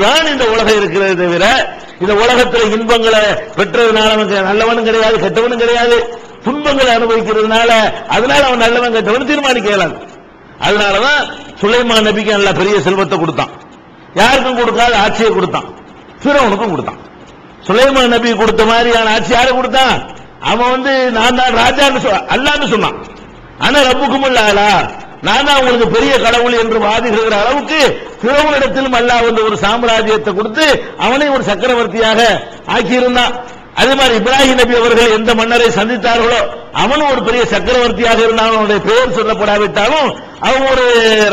என்றுதான் இந்த உலகம் இருக்கிறது தவிர இந்த உலகத்துல இன்பங்களை பெற்றதுனால அவன் நல்லவனும் கிடையாது கெட்டவனும் கிடையாது. துன்பங்களை அனுபவிக்கிறதுனால அதனால அவன் நல்லவன் கெட்டவன் தீர்மானிக்க இயலாது அதனாலதான் சுலைமான் நபிக்கு நல்ல பெரிய செல்வத்தை கொடுத்தான். யாருக்கும் கொடுக்காத ஆட்சியை கொடுத்தான். சிறவனுக்கும் கொடுத்தான். சுலைமான் நபி கொடுத்த மாதிரியான ஆட்சி யாரை கொடுத்தான்? அவன் வந்து நான் தான் ராஜான்னு சொ- அல்லான்னு சொன்னான். ஆனா ரப்புக்கும் இல்லாதா நான் தான் உங்களுக்கு பெரிய கடவுள் என்று வாதிடுகிற அளவுக்கு பிறவனிடத்திலும் அல்லாஹ் வந்து ஒரு சாம்ராஜ்யத்தை கொடுத்து அவனை ஒரு சக்கரவர்த்தியாக ஆக்கியிருந்தான் அதே மாதிரி இப்ராஹிம் நபி அவர்கள் எந்த மன்னரை சந்தித்தார்களோ அவனும் ஒரு பெரிய சக்கரவர்த்தியாக இருந்தான் அவனுடைய பெயர் சொல்லப்படாவிட்டாலும் அவன் ஒரு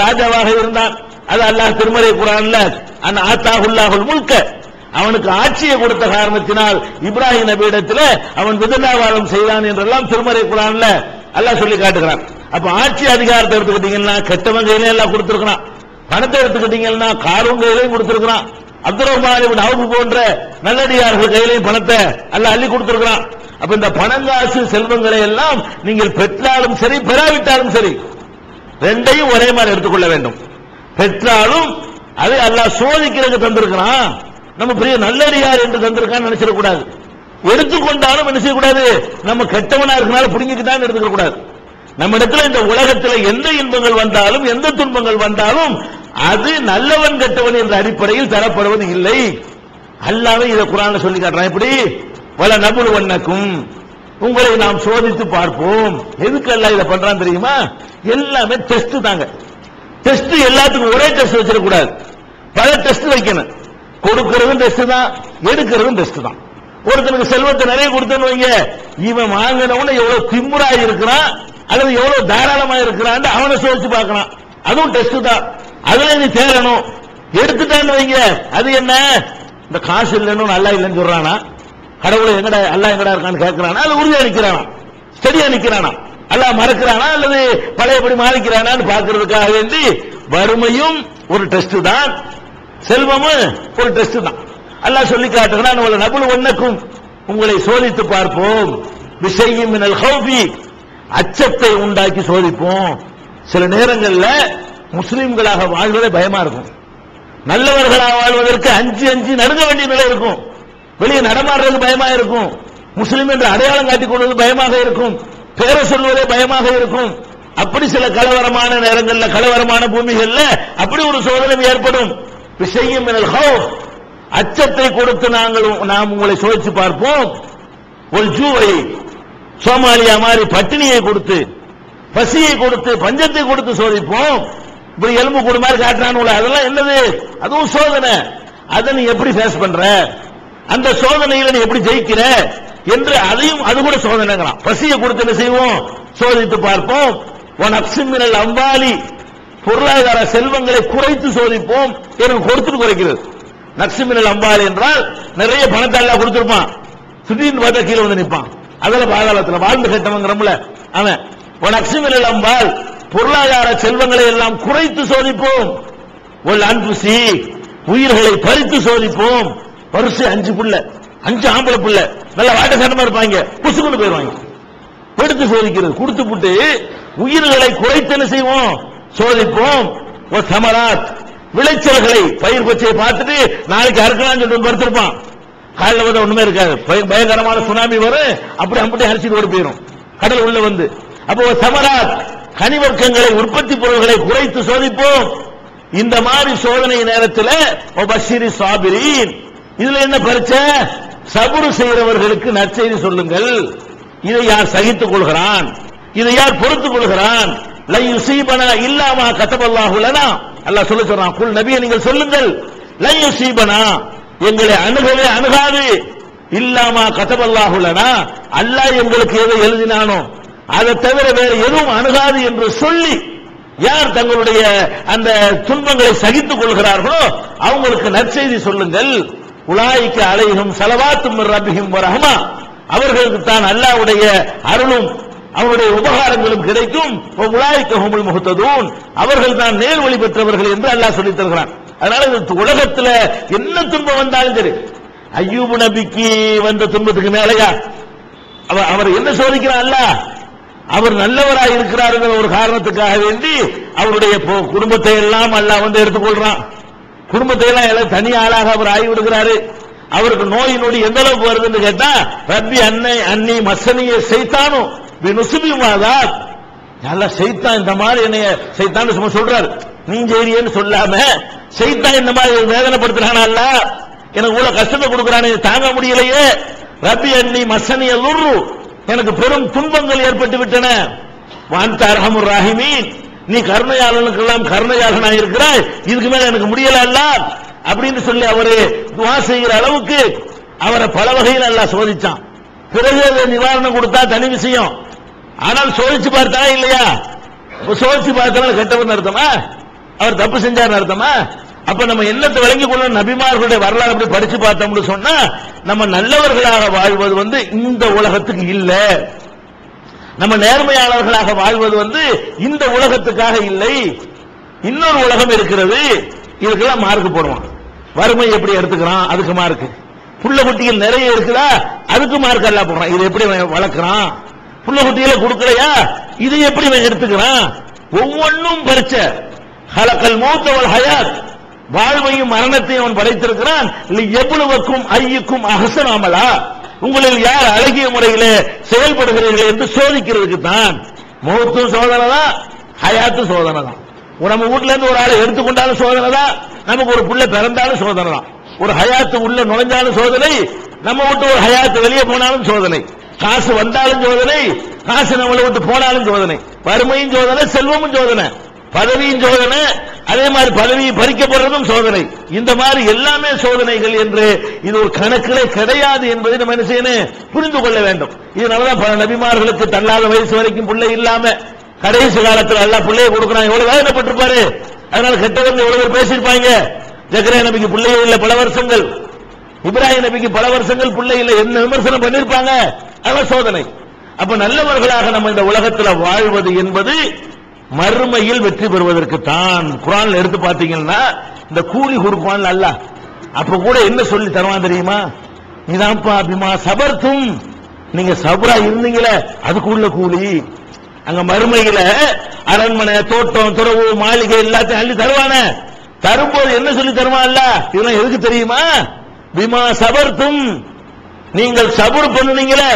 ராஜாவாக இருந்தான். அது அல்லாஹ் திருமறை குரான்ல அந்த ஆத்தாஹுல்லாஹுல் முல்க. அவனுக்கு ஆட்சியை கொடுத்த காரணத்தினால் இப்ராஹிம் நபியிடத்தில் அவன் விதண்டாவாதம் செய்தான் என்றெல்லாம் திருமறை குரான்ல அல்லாஹ் சொல்லி காட்டுகிறான். அப்ப ஆட்சி அதிகாரத்தை எடுத்துக்கிட்டீங்கன்னா கெட்டவன் கையில எல்லாம் கொடுத்திருக்கிறான். பணத்தை எடுத்துக்கிட்டீங்கன்னா காரும் கையிலையும் கொடுத்திருக்கிறான். அப்துல் ரஹ்மான் போன்ற நல்லடியார்கள் கையிலையும் பணத்தை எல்லாம் அள்ளி கொடுத்திருக்கிறான். அப்ப இந்த பணங்காசு செல்வங்களை எல்லாம் நீங்கள் பெற்றாலும் சரி பெறாவிட்டாலும் சரி ரெண்டையும் ஒரே மாதிரி எடுத்துக்கொள்ள வேண்டும். பெற்றாலும் அதை அல்லாஹ் சோதிக்கிறதுக்கு தந்திருக்கிறான். நம்ம பெரிய நல்லடியார் என்று தந்திருக்கான்னு நினைச்சிடக்கூடாது. எடுத்துக்கொண்டாலும் என்ன செய்யக்கூடாது? நம்ம கெட்டவனா இருக்கனால புடுங்கிக்கிட்டான்னு எடுத்துக்க கூடாது நம்ம இடத்துல இந்த உலகத்தில் எந்த இன்பங்கள் வந்தாலும் எந்த துன்பங்கள் வந்தாலும் அது நல்லவன் கெட்டவன் என்ற அடிப்படையில் தரப்படுவது இல்லை. அல்லாவே இதை குரான் சொல்லி காட்டுறான். எப்படி? பல நபுல் வண்ணக்கும் உங்களை நாம் சோதித்து பார்ப்போம். எதுக்கு எல்லாம் இதை பண்றான் தெரியுமா? எல்லாமே டெஸ்ட் தாங்க. டெஸ்ட் எல்லாத்துக்கும் ஒரே டெஸ்ட் வச்சிடக்கூடாது. பல டெஸ்ட் வைக்கணும். கொடுக்கறதும் டெஸ்ட் தான் எடுக்கிறதும் டெஸ்ட் தான். ஒருத்தனுக்கு செல்வத்தை நிறைய கொடுத்தன்னு வைங்க. இவன் வாங்கினவன எவ்வளவு திமுறா இருக்கிறான். அல்லது எவ்வளவு தாராளமா இருக்கிறான் அவனை சோதிச்சு பார்க்கலாம். அதுவும் டெஸ்ட் தான். அதுல நீ தேரணும் எடுத்துட்டான்னு வைங்க. அது என்ன? இந்த காசு இல்லைன்னு நல்லா இல்லைன்னு சொல்றானா? கடவுளை எங்கடா அல்லா எங்கடா இருக்கான்னு கேட்கிறானா? அது உறுதியா நிக்கிறானா? ஸ்டடியா நிக்கிறானா? அல்ல மறக்கிறானா? அல்லது பழையபடி மாறிக்கிறானான்னு பாக்குறதுக்காக வேண்டி வறுமையும் ஒரு டெஸ்ட் தான். செல்வமும் ஒரு டெஸ்ட் தான். அல்லாஹ் சொல்லி காட்டுகிறான் உங்களை நபுள் ஒன்னக்கும் உங்களை சோதித்து பார்ப்போம். விஷயம் மினல் ஹௌபி அச்சத்தை உண்டாக்கி சோதிப்போம். சில நேரங்களில் முஸ்லிம்களாக வாழ்வதே பயமா இருக்கும். நல்லவர்களாக வாழ்வதற்கு அஞ்சு அஞ்சு நடுங்க வேண்டிய நிலை இருக்கும். வெளியே நடமாடுறது பயமா இருக்கும். முஸ்லிம் என்று அடையாளம் காட்டிக் கொள்வது பயமாக இருக்கும். பேர சொல்வதே பயமாக இருக்கும். அப்படி சில கலவரமான நேரங்களில் கலவரமான பூமிகள்ல அப்படி ஒரு சோதனை ஏற்படும். விஷயம் அச்சத்தை கொடுத்து நாங்கள் நாம் உங்களை சோதிச்சு பார்ப்போம். ஒரு ஜூவை சோமாலியா மாதிரி பட்டினியை கொடுத்து பசியை கொடுத்து பஞ்சத்தை கொடுத்து சோதிப்போம். இப்படி எலும்பு கூடு மாதிரி காட்டுறானுல அதெல்லாம் என்னது? அதுவும் சோதனை. அதை நீ எப்படி ஃபேஸ் பண்ற? அந்த சோதனையில நீ எப்படி ஜெயிக்கிற? என்று அதையும் அது கூட சோதனைங்களாம். பசியை கொடுத்து என்ன செய்வோம்? சோதித்து பார்ப்போம். உன் அப்சிமினல் அம்பாலி பொருளாதார செல்வங்களை குறைத்து சோதிப்போம் எனக்கு கொடுத்துட்டு குறைக்கிறது. நக்சிமினல் அம்பாலி என்றால் நிறைய பணத்தை எல்லாம் கொடுத்திருப்பான். திடீர்னு பார்த்தா கீழே வந்து நிற்பான். அதுல பாதாளத்தில் வாழ்ந்து கட்டவங்கிறோம்ல அவன் உன் அக்சிமினல் அம்பால் பொருளாதார செல்வங்களை எல்லாம் குறைத்து சோதிப்போம். ஒரு அன்புசி உயிர்களை பறித்து சோதிப்போம். பரிசு அஞ்சு புள்ள. அஞ்சு ஆம்பளை புள்ள. நல்ல வாட்ட சட்டமா இருப்பாங்க. புசுக்குன்னு போயிருவாங்க எடுத்து சோதிக்கிறது. கொடுத்து புட்டு உயிர்களை குறைத்து என்ன செய்வோம்? சோதிப்போம். ஒரு சமராத். விளைச்சல்களை பயிர் பச்சையை பார்த்துட்டு நாளைக்கு அறுக்கலாம் சொல்லிட்டு படுத்திருப்பான். காலைல வந்து ஒண்ணுமே இருக்காது. பயங்கரமான சுனாமி வரும். அப்படி அப்படி அரிசிட்டு ஓடி போயிடும் கடல் உள்ள வந்து. அப்போ ஒரு சமராத் கனிவர்க்கங்களை உற்பத்தி பொருள்களை குறைத்து சோதிப்போம். இந்த மாதிரி சோதனை நேரத்தில் பஷிரி சாபிரின். இதுல என்ன பரிச்சை சபுரு செய்கிறவர்களுக்கு நற்செய்தி சொல்லுங்கள். இதை யார் சகித்துக் கொள்கிறான்? இதை யார் பொறுத்துக் கொள்கிறான்? லை யுசீபனா இல்லாமா கத்தபல்லாஹு லனா? அல்லாஹ் சொல்ல சொல்றான் குல் நபியை நீங்கள் சொல்லுங்கள். லை யுசீபனா எங்களை அணுகவே அணுகாது. இல்லாமா கத்தபல்லாஹு அல்லாஹ் எங்களுக்கு எதை எழுதினானோ அதை தவிர வேற எதுவும் அணுகாது என்று சொல்லி யார் தங்களுடைய அந்த துன்பங்களை சகித்துக் கொள்கிறார்களோ அவங்களுக்கு நற்செய்தி சொல்லுங்கள். உலாய்க்கு அலைகும் செலவாத்தும் ரபிகும் ரஹ்மா. அவர்களுக்கு தான் அல்லாவுடைய அருளும் அவருடைய உபகாரங்களும் கிடைக்கும். உலாய்க்கு ஹுமுல் முகத்ததூன் அவர்கள் தான் நேர்வழி பெற்றவர்கள் என்று அல்லாஹ் சொல்லித் தருகிறான். அதனால இந்த உலகத்துல என்ன துன்பம் வந்தாலும் சரி ஐயூபு நபிக்கு வந்த துன்பத்துக்கு மேலையா? அவர் அவர் என்ன சோதிக்கிறார் அல்ல அவர் நல்லவராக இருக்கிறாருங்கிற ஒரு காரணத்துக்காக வேண்டி அவருடைய குடும்பத்தை எல்லாம் அல்ல வந்து எடுத்துக்கொள்றான். குடும்பத்தை எல்லாம் எல்லாம் தனி ஆளாக அவர் ஆகிவிடுகிறாரு அவருக்கு நோய் நொடி எந்த அளவுக்கு வருதுன்னு கேட்டா ரப்பி அன்னை அன்னி மசனிய செய்தானும் நுசுபிமாதா நல்லா செய்தான் இந்த மாதிரி என்னைய செய்தான்னு சும்மா சொல்றாரு. நீ செய்றியன்னு சொல்லாம செய்தா இந்த மாதிரி வேதனைப்படுத்துறானா அல்ல எனக்கு இவ்வளவு கஷ்டத்தை கொடுக்கறானே தாங்க முடியலையே. ரபி அண்ணி மசனி அல்லுரு எனக்கு பெரும் துன்பங்கள் ஏற்பட்டு விட்டன. வான் ராஹிமீன். நீ கருணையாளனுக்கெல்லாம் கருணையாளனா இருக்கிறாய். இதுக்கு மேல எனக்கு முடியல அல்ல அப்படின்னு சொல்லி அவரு துவா செய்கிற அளவுக்கு அவரை பல வகையில் எல்லாம் சோதிச்சான். பிறகு அதை நிவாரணம் கொடுத்தா தனி விஷயம். ஆனால் சோதிச்சு பார்த்தா இல்லையா? சோதிச்சு பார்த்தா கெட்டவன் அர்த்தமா? அவர் தப்பு செஞ்சார் அர்த்தமா? அப்ப நம்ம என்னத்தை விளங்கி கொள்ள நபிமார்களுடைய வரலாறு அப்படி படிச்சு பார்த்தோம்னு சொன்னா நம்ம நல்லவர்களாக வாழ்வது வந்து இந்த உலகத்துக்கு இல்ல. நம்ம நேர்மையாளர்களாக வாழ்வது வந்து இந்த உலகத்துக்காக இல்லை. இன்னொரு உலகம் இருக்கிறது. இதுக்கெல்லாம் மார்க் போடுவான். வறுமை எப்படி எடுத்துக்கிறான்? அதுக்கு மார்க் புள்ள குட்டிகள் நிறைய இருக்குதா? அதுக்கு மார்க் எல்லாம் போடுறான். இது எப்படி வளர்க்கிறான்? புள்ள குட்டிகளை கொடுக்கலையா? இது எப்படி எடுத்துக்கிறான்? ஒவ்வொன்றும் பரிச்சை ஹலக்கல் மூத்தவள் ஹயாத். வாழ்வையும் மரணத்தையும் அவன் படைத்திருக்கிறான். எவ்வளவுக்கும் ஐயுக்கும் அகசனாமலா உங்களில் யார் அழகிய முறையிலே செயல்படுகிறீர்கள் என்று சோதிக்கிறதுக்கு தான். மௌத்தும் சோதனை தான் ஹயாத்தும் சோதனை தான். நம்ம வீட்ல இருந்து ஒரு ஆளை எடுத்துக்கொண்டாலும் சோதனை தான். நமக்கு ஒரு புள்ள பிறந்தாலும் சோதனை தான். ஒரு ஹயாத்து உள்ள நுழைஞ்சாலும் சோதனை. நம்ம விட்டு ஒரு ஹயாத்து வெளியே போனாலும் சோதனை. காசு வந்தாலும் சோதனை. காசு நம்மளை விட்டு போனாலும் சோதனை. வறுமையும் சோதனை செல்வமும் சோதனை. பதவியும் சோதனை அதே மாதிரி பதவியை பறிக்கப்படுறதும் சோதனை. இந்த மாதிரி எல்லாமே சோதனைகள் என்று இது ஒரு கணக்கிலே கிடையாது என்பதை நம்ம என்ன செய்யணும்? புரிந்து கொள்ள வேண்டும். இதனாலதான் பல நபிமார்களுக்கு தள்ளாத வயசு வரைக்கும் பிள்ளை இல்லாம கடைசி காலத்துல எல்லாம் பிள்ளையை கொடுக்குறான் எவ்வளவு வேதனைப்பட்டிருப்பாரு அதனால கெட்டவர்கள் எவ்வளவு பேர் பேசியிருப்பாங்க. ஜக்கரே நபிக்கு பிள்ளையே இல்ல பல வருஷங்கள். இப்ராஹிம் நபிக்கு பல வருஷங்கள் பிள்ளை இல்ல. என்ன விமர்சனம் பண்ணிருப்பாங்க அதான் சோதனை. அப்ப நல்லவர்களாக நம்ம இந்த உலகத்துல வாழ்வது என்பது மறுமையில் வெற்றி பெறுவதற்கு தான் குரான் எடுத்து பார்த்தீங்கன்னா இந்த கூலி கொடுப்பான் அல்ல அப்ப கூட என்ன சொல்லி தருவான் தெரியுமா? இதான்ப்பா அபிமா சபர்த்தும். நீங்க சபரா இருந்தீங்களே அதுக்குள்ள கூலி. அங்க மறுமையில அரண்மனை தோட்டம் துறவு மாளிகை எல்லாத்தையும் அள்ளி தருவான. தரும்போது என்ன சொல்லி தருவான்ல இதெல்லாம் எதுக்கு தெரியுமா? பிமா சபர்த்தும். நீங்கள் சபர் பண்ணுனீங்களே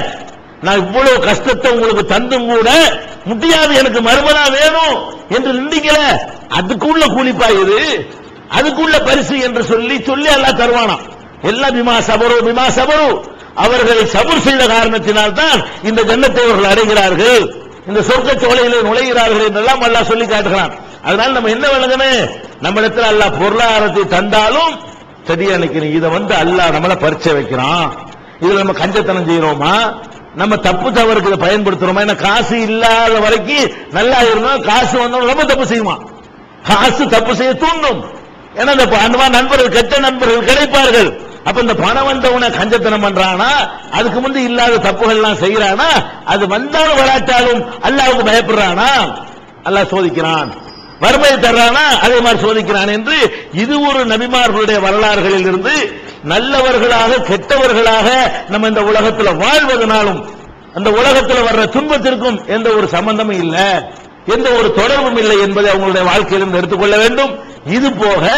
நான் இவ்வளவு கஷ்டத்தை உங்களுக்கு தந்தும் கூட முடியாது எனக்கு மறுமலா வேணும் என்று நின்றீங்களே? அதுக்குள்ள கூலிப்பா இது? அதுக்குள்ள பரிசு என்று சொல்லி சொல்லி எல்லாம் தருவானாம் எல்லாம் பிமா சபரு பிமா சபரு. அவர்களை சபர் செய்த காரணத்தினால் தான் இந்த ஜன்னத்தை அவர்கள் அடைகிறார்கள். இந்த சொர்க்க சோலையிலே நுழைகிறார்கள் என்றெல்லாம் அல்லாஹ் சொல்லி காட்டுகிறான். அதனால நம்ம என்ன விளங்கணும் நம்ம இடத்துல அல்லாஹ் பொருளாதாரத்தை தந்தாலும் சரியா நினைக்கிறேன் இதை வந்து அல்லாஹ் நம்மள பரிச்சை வைக்கிறான். இதுல நம்ம கஞ்சத்தனம் செய்யறோமா? நம்ம தப்பு தவறுக்கு இதை பயன்படுத்துறோமா? ஏன்னா காசு இல்லாத வரைக்கும் நல்லா இருந்தோம் காசு வந்தோம் ரொம்ப தப்பு செய்யுமா காசு தப்பு செய்ய தூண்டும். ஏன்னா இந்த அந்த மாதிரி நண்பர்கள் கெட்ட நண்பர்கள் கிடைப்பார்கள். அப்ப இந்த பணம் வந்தவன கஞ்சத்தனம் பண்றானா? அதுக்கு முந்தி இல்லாத தப்புகள் எல்லாம் செய்யறானா? அது வந்தாலும் வராட்டாலும் அல்லாவுக்கு பயப்படுறானா? அல்லாஹ் சோதிக்கிறான். வறுமையை தர்றானா அதே மாதிரி சோதிக்கிறான் என்று இது ஒரு நபிமார்களுடைய வரலாறுகளில் இருந்து நல்லவர்களாக கெட்டவர்களாக நம்ம இந்த உலகத்தில் வாழ்வதனாலும் அந்த உலகத்தில் வர்ற துன்பத்திற்கும் எந்த ஒரு சம்பந்தமும் இல்லை. எந்த ஒரு தொடர்பும் இல்லை என்பதை அவங்களுடைய வாழ்க்கையிலிருந்து எடுத்துக்கொள்ள வேண்டும். இது போக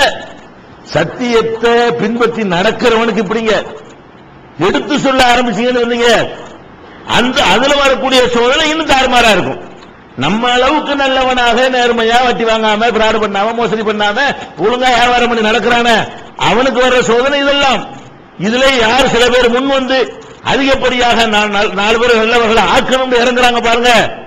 சத்தியத்தை பின்பற்றி நடக்கிறவனுக்கு இப்படிங்க. எடுத்து சொல்ல ஆரம்பிச்சீங்கன்னு சொன்னீங்க. அந்த அதுல வரக்கூடிய சோதனை இன்னும் தாறுமாறா இருக்கும். நம்ம அளவுக்கு நல்லவனாக நேர்மையா வட்டி வாங்காம பிராடு பண்ணாம மோசடி பண்ணாம ஒழுங்கா வியாபாரம் பண்ணி நடக்கிறான அவனுக்கு வர்ற சோதனை இதெல்லாம். இதுல யார் சில பேர் முன் வந்து அதிகப்படியாக நாலு- நாலு பேர் நல்லவர்களை ஆக்கணும் இறங்குறாங்க பாருங்க.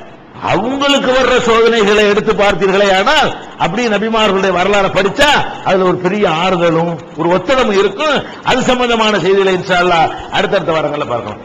அவங்களுக்கு வர்ற சோதனைகளை எடுத்து பார்த்தீர்களே ஆனால் அப்படி நபிமார்களுடைய வரலாறு படிச்சா அதுல ஒரு பெரிய ஆறுதலும் ஒரு ஒத்தடமும் இருக்கும். அது சம்பந்தமான செய்திகளை இன்ஷா அல்லாஹ் அடுத்தடுத்த வாரங்களில் பார்க்கலாம்.